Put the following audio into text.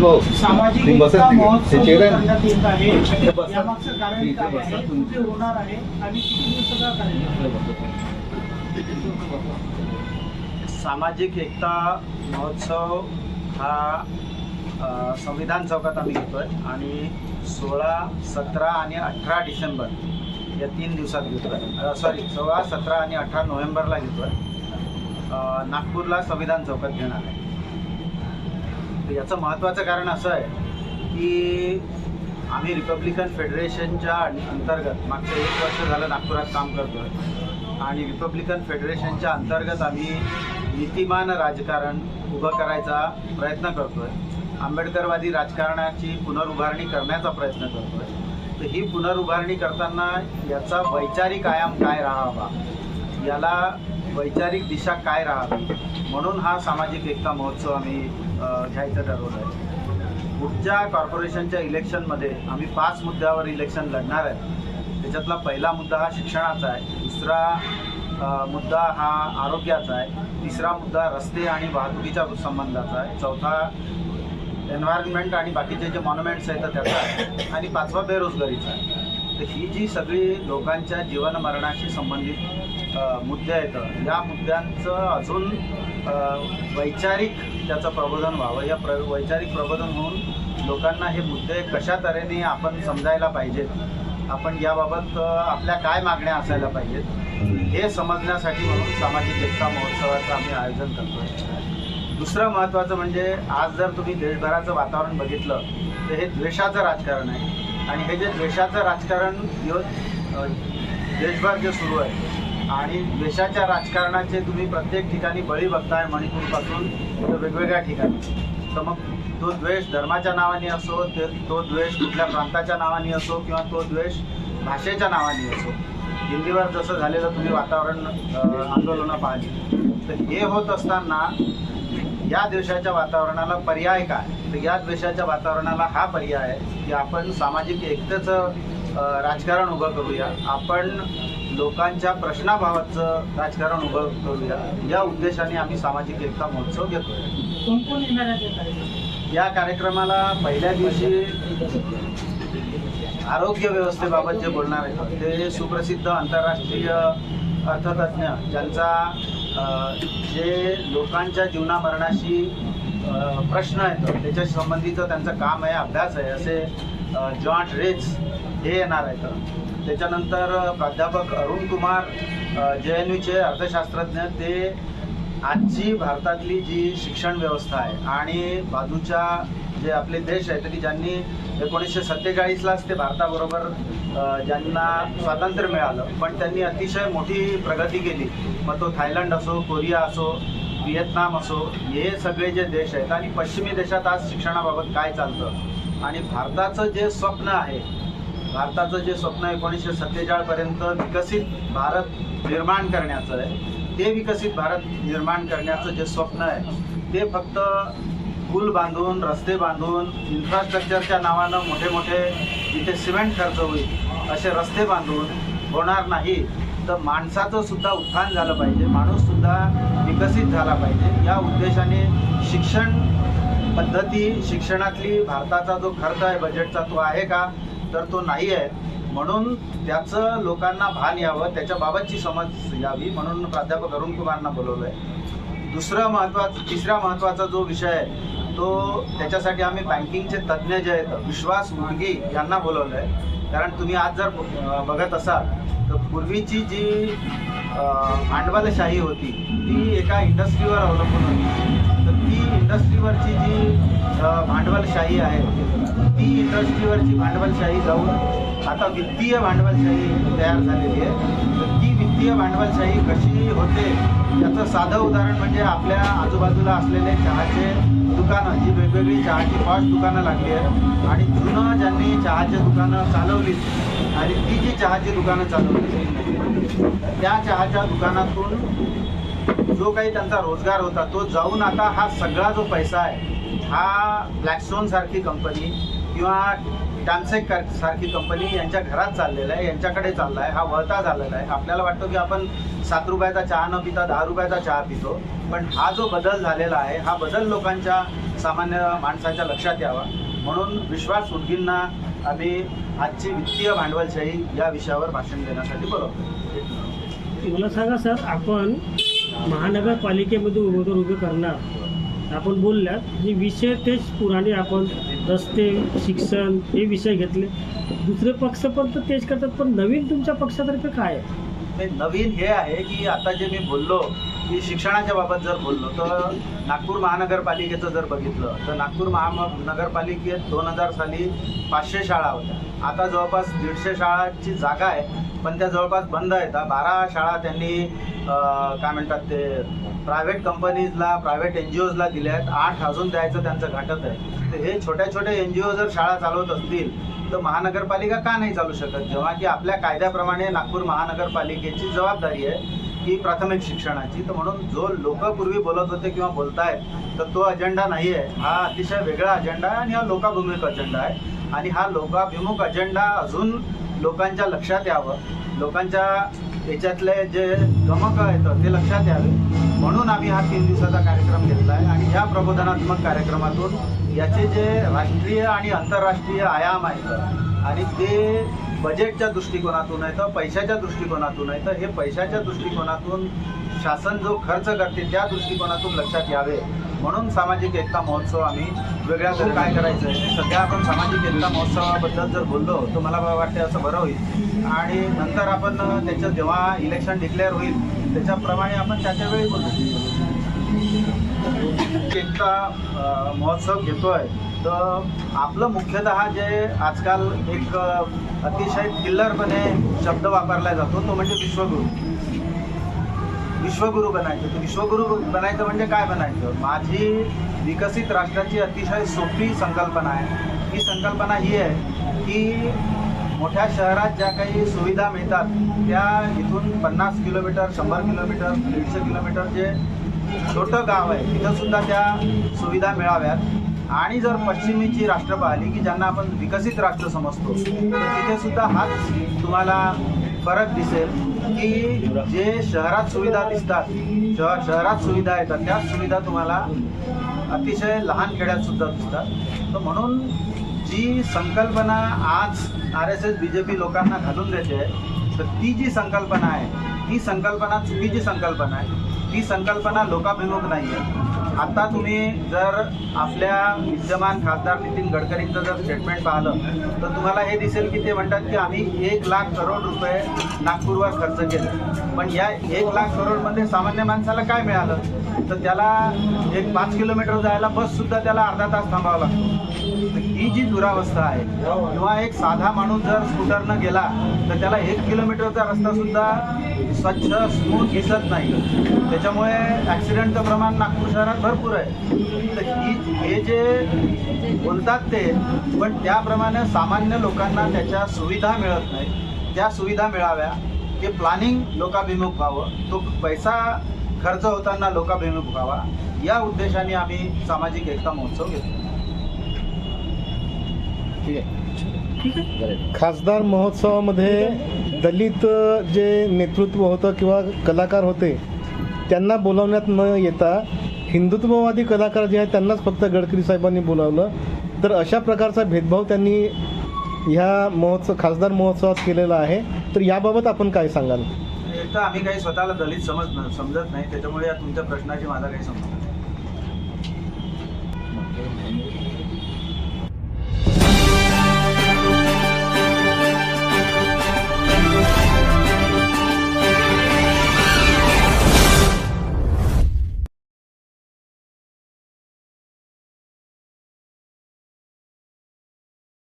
सामाजिक एकता. महोत्सव ते चेहरा आहे ना? करण्यात येत आहे इथे बसा. यामागचं कारण इथे काय बसा आहे तुम्ही. कुठे होणार आहे आणि किती दिवसाचा कार्यक्रम सामाजिक एकता महोत्सव हा संविधान चौकात आम्ही घेतोय आणि सोळा सतरा आणि अठरा डिसेंबर या तीन दिवसात घेतोय सॉरी सोळा सतरा आणि अठरा नोव्हेंबरला घेतोय नागपूरला संविधान चौकात घेणार आहे तर याचं महत्त्वाचं कारण असं आहे की आम्ही रिपब्लिकन फेडरेशनच्या अंतर्गत मागचं एक वर्ष झालं नागपुरात काम करतोय. आणि रिपब्लिकन फेडरेशनच्या अंतर्गत आम्ही नीतिमान राजकारण उभं करायचा प्रयत्न करतोय. आंबेडकरवादी राजकारणाची पुनरुभारणी करण्याचा प्रयत्न करतोय. तर ही पुनरुभारणी करताना याचा वैचारिक आयाम काय राहावा? याला वैचारिक दिशा काय राहावी? म्हणून हा सामाजिक एकता महोत्सव आम्ही घ्यायचं ठरवलं आहे पुढच्या कॉर्पोरेशनच्या इलेक्शनमध्ये आम्ही पाच मुद्द्यावर इलेक्शन लढणार आहे. त्याच्यातला पहिला मुद्दा हा शिक्षणाचा आहे. दुसरा मुद्दा हा आरोग्याचा आहे. तिसरा मुद्दा रस्ते आणि वाहतुकीच्या संबंधाचा आहे. चौथा एन्व्हायरमेंट आणि बाकीचे जे मॉन्युमेंट्स आहेत तर त्याचा आहे. आणि पाचवा बेरोजगारीचा आहे. तर ही जी सगळी लोकांच्या जीवन मरणाशी संबंधित मुद्दे आहेत या मुद्द्यांचं अजून वैचारिक त्याचं प्रबोधन व्हावं. या प्र वैचारिक प्रबोधन होऊन लोकांना हे मुद्दे कशा तऱ्हेने आपण समजायला पाहिजेत आपण याबाबत आपल्या काय मागण्या असायला पाहिजेत हे समजण्यासाठी म्हणून सामाजिक एकता महोत्सवाचं आम्ही आयोजन करतो दुसरं महत्त्वाचं म्हणजे आज जर तुम्ही देशभराचं वातावरण बघितलं तर हे द्वेषाचं राजकारण आहे. आणि हे जे द्वेषाचं राजकारण देशभर जे सुरू आहे आणि द्वेषाच्या राजकारणाचे तुम्ही प्रत्येक ठिकाणी बळी बघताय मणिपूरपासून तर वेगवेगळ्या ठिकाणी. तर मग तो द्वेष धर्माच्या नावाने असो ते तो द्वेष कुठल्या प्रांताच्या नावाने असो किंवा तो द्वेष भाषेच्या नावाने असो हिंदीवर जसं झालेलं तुम्ही वातावरण आंदोलनं पाहिली. तर हे होत असताना या देशाच्या वातावरणाला पर्याय काय? तर या द्वेषाच्या वातावरणाला हा पर्याय आहे की आपण सामाजिक एकतेचं राजकारण उभं करूया. आपण लोकांच्या प्रश्नाभावाचं राजकारण उभं करूया. या उद्देशाने आम्ही सामाजिक एकता महोत्सव कार्यक्रमात? या कार्यक्रमाला पहिल्या दिवशी आरोग्य व्यवस्थेबाबत जे बोलणार आहेत ते सुप्रसिद्ध आंतरराष्ट्रीय अर्थतज्ज्ञ ज्यांचा जे लोकांच्या जीवनामरणाशी प्रश्न आहेत त्याच्या संबंधीचं त्यांचं काम आहे अभ्यास आहे. असे जॉन्ट जॉन रेज हे येणार आहेत. त्याच्यानंतर प्राध्यापक अरुण कुमार जे एन यूचे अर्थशास्त्रज्ञ ते आजची भारतातली जी शिक्षण व्यवस्था आहे आणि बाजूच्या जे आपले देश आहेत की ज्यांनी एकोणीसशे सत्तेचाळीसलाच ते भारताबरोबर ज्यांना स्वातंत्र्य मिळालं पण त्यांनी अतिशय मोठी प्रगती केली. मग तो थायलंड असो कोरिया असो व्हिएतनाम असो हे सगळे जे देश आहेत आणि पश्चिमी देशात आज शिक्षणाबाबत काय चालतं? आणि भारताचं जे स्वप्न आहे भारताचं जे स्वप्न एकोणीसशे सत्तेचाळपर्यंत विकसित भारत निर्माण करण्याचं आहे ते विकसित भारत निर्माण करण्याचं जे स्वप्न आहे ते फक्त पूल बांधून रस्ते बांधून इन्फ्रास्ट्रक्चरच्या नावानं मोठे मोठे जिथे सिमेंट खर्च होईल असे रस्ते बांधून होणार नाही तर माणसाचं सुद्धा उत्थान झालं पाहिजे माणूस सुद्धा विकसित झाला पाहिजे. या उद्देशाने शिक्षण पद्धती शिक्षणातली भारताचा जो खर्च आहे बजेटचा तो आहे का? तर तो नाही आहे. म्हणून त्याचं लोकांना भान यावं त्याच्याबाबतची समज यावी म्हणून प्राध्यापक अरुण कुमारना बोलवलं आहे दुसरं महत्त्वाचं तिसरा महत्त्वाचा जो विषय आहे तो त्याच्यासाठी आम्ही बँकिंगचे तज्ज्ञ जे आहेत विश्वास मुलगी यांना बोलवलं आहे कारण तुम्ही आज जर बघत असाल तर पूर्वीची जी भांडवलशाही होती ती एका इंडस्ट्रीवर अवलंबून होती. तर ती इंडस्ट्रीवरची जी भांडवलशाही आहे ती इंडस्ट्रीवरची भांडवलशाही जाऊन आता वित्तीय भांडवलशाही तयार झालेली आहे. तर ती वित्तीय भांडवलशाही कशी होते याचं साधं उदाहरण म्हणजे आपल्या आजूबाजूला असलेले चहाचे दुकानं जी वेगवेगळी चहाची पाच दुकानं लागली आहेत. आणि जुनं ज्यांनी चहाची दुकानं चालवली आणि ती जी चहाची दुकानं चालवली त्या चहाच्या दुकानातून जो काही त्यांचा रोजगार होता तो जाऊन आता हा सगळा जो पैसा आहे हा ब्लॅकस्टोन सारखी कंपनी किंवा टॅन्सेक सारखी कंपनी यांच्या घरात चाललेला आहे यांच्याकडे चालला आहे हा वळता झालेला आहे. आपल्याला वाटतं की आपण सात रुपयाचा चहा न पिता दहा रुपयाचा चहा पितो पण हा जो बदल झालेला आहे हा बदल लोकांच्या सामान्य माणसाच्या लक्षात यावा. म्हणून विश्वास उर्गींना आम्ही आजची वित्तीय भांडवलशाही या विषयावर भाषण देण्यासाठी बोलवतो. मला सांगा सर आपण महानगरपालिकेमध्ये उमेदवार उभे करणार. आपण बोलल्यात जे विषय तेच पुराणे आपण रस्ते शिक्षण हे विषय घेतले. दुसरे पक्ष पण तर तेच करतात पण नवीन तुमच्या पक्षातर्फे काय आहे? ते नवीन हे आहे की आता जे मी बोललो की शिक्षणाच्या बाबत जर बोललो तर नागपूर महानगरपालिकेचं जर बघितलं तर नागपूर महानगरपालिकेत दोन हजार साली पाचशे शाळा होत्या. आता जवळपास दीडशे शाळांची जागा आहे पण त्या जवळपास बंद आहेत. बारा शाळा त्यांनी काय म्हणतात ते प्रायव्हेट कंपनीजला प्रायव्हेट एन जी ओजला दिल्या आहेत. आठ अजून द्यायचं त्यांचं घाटत आहे. तर हे छोट्या छोट्या एन जी ओ जर शाळा चालवत असतील तर महानगरपालिका का नाही चालू शकत? जेव्हा की आपल्या कायद्याप्रमाणे नागपूर महानगरपालिकेची जबाबदारी आहे की प्राथमिक शिक्षणाची. तर म्हणून जो लोक पूर्वी बोलत होते किंवा बोलतायत तर तो अजेंडा नाही आहे हा अतिशय वेगळा अजेंडा आहे आणि हा लोकाभिमुख अजेंडा आहे. आणि हा लोकाभिमुख अजेंडा अजून लोकांच्या लक्षात यावं. लोकांच्या याच्यातले जे गमक आहेत ते लक्षात यावे. म्हणून आम्ही हा तीन दिवसाचा कार्यक्रम घेतला आहे आणि या प्रबोधनात्मक कार्यक्रमातून याचे जे राष्ट्रीय आणि आंतरराष्ट्रीय आयाम आहेत आणि ते बजेटच्या दृष्टिकोनातून आहे तर पैशाच्या दृष्टिकोनातून आहे तर हे पैशाच्या दृष्टिकोनातून शासन जो खर्च करते त्या दृष्टिकोनातून लक्षात यावे. म्हणून सामाजिक एकता महोत्सव आम्ही वेगळ्या तरी काय करायचं आहे सध्या आपण सामाजिक एकता महोत्सवाबद्दल जर बोललो तर मला वाटते असं बरं होईल. आणि नंतर आपण त्याचं जेव्हा इलेक्शन डिक्लेअर होईल त्याच्याप्रमाणे आपण त्याच्या वेळी बोलू. एकता महोत्सव घेतोय तर आपलं मुख्यतः जे आजकाल एक अतिशय किल्लरपणे शब्द वापरला जातो तो म्हणजे विश्वगुरु. विश्वगुरु बनायचं. तर विश्वगुरु बनायचं म्हणजे काय बनायचं? माझी विकसित राष्ट्राची अतिशय सोपी संकल्पना आहे. ही संकल्पना ही आहे की मोठ्या शहरात ज्या काही सुविधा मिळतात त्या इथून पन्नास किलोमीटर शंभर किलोमीटर दीडशे किलोमीटर जे छोटं गाव आहे तिथंसुद्धा त्या सुविधा मिळाव्यात. आणि जर पश्चिमेची राष्ट्र पाहिली की ज्यांना आपण विकसित राष्ट्र समजतो तर तिथेसुद्धा हाच तुम्हाला फरक दिसेल की जे शहरात सुविधा दिसतात शहर शहरात सुविधा येतात त्याच सुविधा तुम्हाला अतिशय लहान खेड्यात सुद्धा दिसतात. तर म्हणून जी संकल्पना आज R S S B J P लोकांना घालून देते तर ती जी संकल्पना आहे ती संकल्पना चुकीची संकल्पना आहे. ती संकल्पना लोकाभिमुख नाही आहे आता तुम्ही जर आपल्या विद्यमान खासदार नितीन गडकरींचं जर स्टेटमेंट पाहिलं तर तुम्हाला हे दिसेल की ते म्हणतात की आम्ही एक लाख करोड रुपये नागपूरवर खर्च केले. पण या एक लाख करोडमध्ये सामान्य माणसाला काय मिळालं? तर त्याला एक पाच किलोमीटर जायला बससुद्धा त्याला अर्धा तास थांबावा लागतो. तर ही जी दुरावस्था आहे किंवा एक साधा माणूस जर स्कूटरनं गेला तर त्याला एक किलोमीटरचा रस्ता सुद्धा स्वच्छ स्मूथ दिसत नाही. त्याच्यामुळे ॲक्सिडेंटचं प्रमाण नागपूर शहरात भरपूर आहे. तर ही हे जे बोलतात ते पण त्याप्रमाणे सामान्य लोकांना त्याच्या सुविधा मिळत नाही. त्या सुविधा मिळाव्या ते प्लॅनिंग लोकाभिमुख व्हावं. तो पैसा खर्च होताना लोकाभिमुख व्हावा. या उद्देशाने आम्ही सामाजिक एकता महोत्सव घेतो ठीक आहे. ठीक आहे. खासदार महोत्सवामध्ये दलित जे नेतृत्व होतं किंवा कलाकार होते त्यांना बोलावण्यात न येता हिंदुत्ववादी कलाकार जे आहेत त्यांनाच फक्त गडकरी साहेबांनी बोलावलं. तर अशा प्रकारचा भेदभाव त्यांनी ह्या महोत्सव खासदार महोत्सवात केलेला आहे. तर याबाबत आपण काय सांगाल? एक तर आम्ही काही स्वतःला दलित समज समजत नाही. त्याच्यामुळे या तुमच्या प्रश्नाची माझा काही समज नाही.